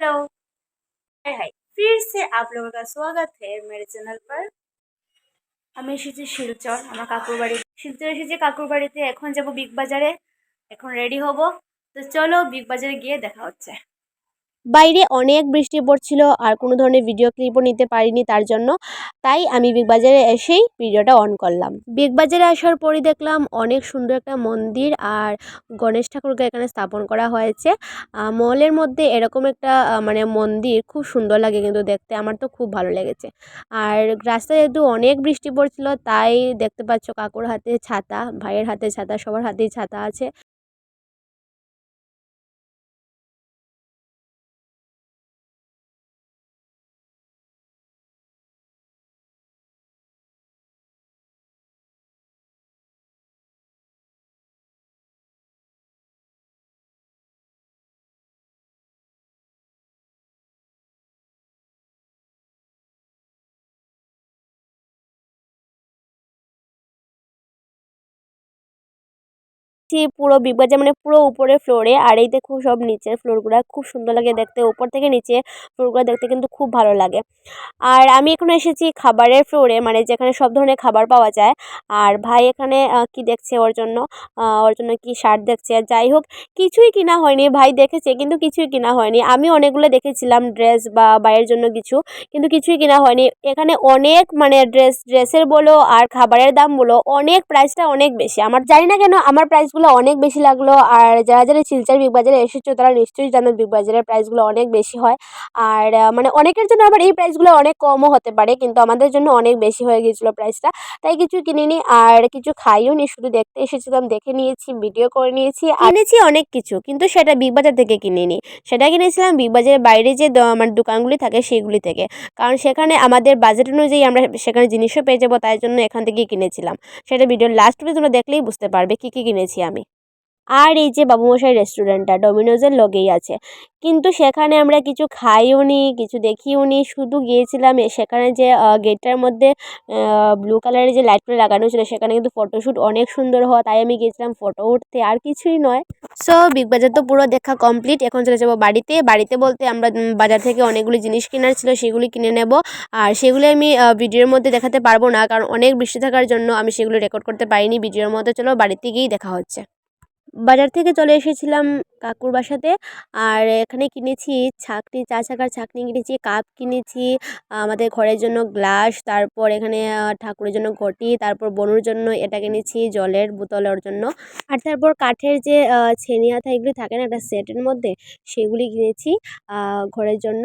Hello hi हाय फिर से आप लोगों का स्वागत है मेरे चैनल पर আমি এসেছি শিলচর আমার কাকুর বাড়ি শিলচর এসেছি কাকুর বাড়িতে এখন যাব বিগ বাজারে এখন রেডি হব তো চলো বিগ বাজারে গিয়ে দেখা হচ্ছে বাইরে অনেক বৃষ্টি পড়ছিল আর কোনো ধরনের ভিডিও ক্লিপও নিতে পারিনি তার জন্য। তাই আমি বিগ বাজারে এসেই ভিডিওটা অন করলাম। বিগ বাজারে আসার পরই দেখলাম অনেক সুন্দর একটা মন্দির আর গণেশ ঠাকুরকে এখানে স্থাপন করা হয়েছে। মলের মধ্যে এরকম একটা মানে মন্দির খুব সুন্দর লাগে কিন্তু দেখতে। আমার তো খুব ভালো লেগেছে। আর রাস্তায় যেহেতু অনেক বৃষ্টি পড়ছিল, তাই দেখতে পাচ্ছ কাকুর হাতে ছাতা, ভাইয়ের হাতে ছাতা, সবার হাতেই ছাতা আছে। যাচ্ছি পুরো বিগ বাজার মানে পুরো উপরের ফ্লোরে আর এই দেখো সব নিচের ফ্লোরগুলো খুব সুন্দর লাগে দেখতে। উপর থেকে নিচে ফ্লোরগুলো দেখতে কিন্তু খুব ভালো লাগে। আর আমি এখন এসেছি খাবারের ফ্লোরে মানে যেখানে সব ধরনের খাবার পাওয়া যায়। আর ভাই এখানে কি দেখছে ওর জন্য? ওর জন্য কি শার্ট দেখছে? যাই হোক, কিছুই কিনা হয়নি। ভাই দেখেছে, কিন্তু কিছুই কিনা হয়নি। আমি অনেকগুলো দেখেছিলাম ড্রেস বা বাইয়ের জন্য কিছু, কিন্তু কিছুই কিনা হয়নি। এখানে অনেক মানে ড্রেস ড্রেসের বলো আর খাবারের দাম বলো, অনেক প্রাইসটা অনেক বেশি। আমার, জানি না কেন, আমার প্রাইসগুলো অনেক বেশি লাগল। আর যারা যারা শিলচর বিগ বাজারে এসেছ, তারা নিশ্চয়ই জানো বিগ বাজারের প্রাইসগুলো অনেক বেশি হয়। আর মানে অনেকের জন্য আবার এই প্রাইসগুলো অনেক কমও হতে পারে, কিন্তু আমাদের জন্য অনেক বেশি হয়ে গিয়েছিল প্রাইসটা তাই কিছু কিনিনি, আর কিছু খাইও নি, শুধু দেখতে এসেছিলাম, দেখে নিয়েছি ভিডিও করে নিয়েছি এনেছি অনেক কিছু, কিন্তু সেটা বিগ বাজার থেকে কিনিনি। সেটা কিনেছিলাম বিগ বাজারের বাইরে যে মানে দোকানগুলি থাকে সেগুলি থেকে। কারণ সেখানে আমাদের বাজেট অনুযায়ী আমরা সেখানে জিনিসও পেয়ে যাব, তাই জন্য এখান থেকেই কিনেছিলাম। সেটা ভিডিওর লাস্ট তোমরা দেখলেই বুঝতে পারবে, কী কী কিনেছি আমি। Me. আর এই যে বাবুমশাই রেস্টুরেন্টটা ডোমিনোজের লগেই আছে। কিন্তু সেখানে আমরা কিছু খাইও নি কিছু দেখিও নি শুধু গিয়েছিলাম সেখানে যে গেটটার মধ্যে ব্লু কালারের যে লাইটগুলো লাগানো ছিল, সেখানে কিন্তু ফটোশ্যুট অনেক সুন্দর হওয়া, তাই আমি গিয়েছিলাম ফটো উঠতে, আর কিছুই নয়। সো বিগ বাজার তো পুরো দেখা কমপ্লিট এখন চলে যাব বাড়িতে। বাড়িতে বলতে আমরা বাজার থেকে অনেকগুলি জিনিস কেনার ছিল, সেগুলি কিনে নেব। আর সেগুলি আমি ভিডিওর মধ্যে দেখাতে পারব না, কারণ অনেক বৃষ্টি থাকার জন্য আমি সেগুলো রেকর্ড করতে পারিনি ভিডিওর মধ্যে। চলো বাড়িতে গিয়েই দেখা হচ্ছে। বাজার থেকে চলে এসেছিলাম কাকুর বাসাতে। আর এখানে কিনেছি ছাকনি চা ছাকার ছাকনি কিনেছি কাপ কিনেছি আমাদের ঘরের জন্য গ্লাস তারপর এখানে ঠাকুরের জন্য ঘটি তারপর বনুর জন্য এটা কিনেছি জলের বোতলের জন্য। আর তারপর কাঠের যে আহ, ছেনি হাতা এগুলি থাকে না একটা সেটের মধ্যে সেগুলি কিনেছি ঘরের জন্য।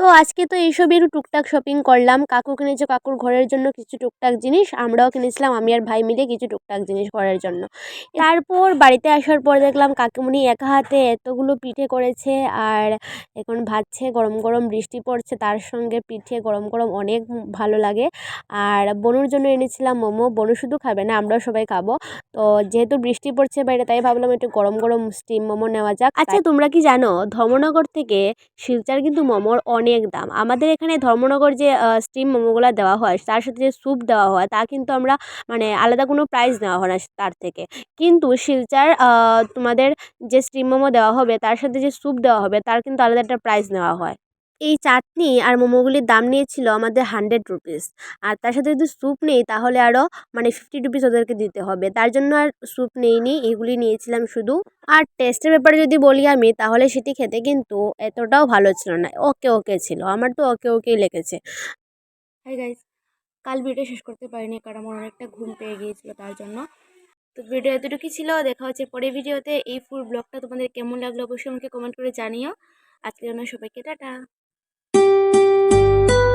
তো আজকে তো এইসবই একটু টুকটাক শপিং করলাম। কাকু কিনেছে কাকুর ঘরের জন্য কিছু টুকটাক জিনিস, আমরাও কিনেছিলাম, আমি আর ভাই মিলে কিছু টুকটাক জিনিস ঘরের জন্য। তারপর বাড়িতে আসার পর দেখলাম কাকিমুনি একা হাতে এতগুলো পিঠে করেছে আর এখন ভাজছে, গরম গরম বৃষ্টি পড়ছে, তার সঙ্গে পিঠে গরম গরম অনেক ভালো লাগে। আর বনুর জন্য এনেছিলাম মোমো, বনু শুধু খাবে না, আমরাও সবাই খাব। তো যেহেতু বৃষ্টি পড়ছে বাইরে, তাই ভাবলাম একটু গরম গরম স্টিম মোমো নেওয়া যাক। আচ্ছা তোমরা কি জানো, ধর্মনগর থেকে শিলচার কিন্তু মোমোর অনেক দাম। আমাদের এখানে ধর্মনগর যে স্টিম মোমোগুলো দেওয়া হয়, তার সাথে যে স্যুপ দেওয়া হয়, তা কিন্তু আমরা মানে আলাদা কোনো প্রাইস নেওয়া হয় না তার থেকে। কিন্তু শিলচার তোমাদের যে স্টিম মোমো দেওয়া হবে, তার সাথে যে স্যুপ দেওয়া হবে, তার কিন্তু আলাদা একটা প্রাইস নেওয়া হয়। এই চাটনি আর মোমোগুলির দাম নিয়েছিল আমাদের হান্ড্রেড রুপিস আর তার সাথে যদি স্যুপ নেই, তাহলে আরও মানে ফিফটি রুপিস ওদেরকে দিতে হবে। তার জন্য আর স্যুপ নেইনি, এগুলি নিয়েছিলাম শুধু। আর টেস্টের ব্যাপারে যদি বলি আমি, তাহলে সেটি খেতে কিন্তু এতটাও ভালো ছিল না, ওকে ওকে ছিল। আমার তো ওকে ওকেই লেগেছে। কাল ভিডিও শেষ করতে পারিনি, কারণ আমার অনেকটা ঘুম পেয়ে গিয়েছিল তার জন্য। তো ভিডিও এতটুকুই ছিল, দেখা হচ্ছে পরের ভিডিওতে এই ফুল ব্লগটা তোমাদের কেমন লাগল অবশ্যই আমাকে কমেন্ট করে জানিও। আজকের জন্য সবাইকে টাটা। Música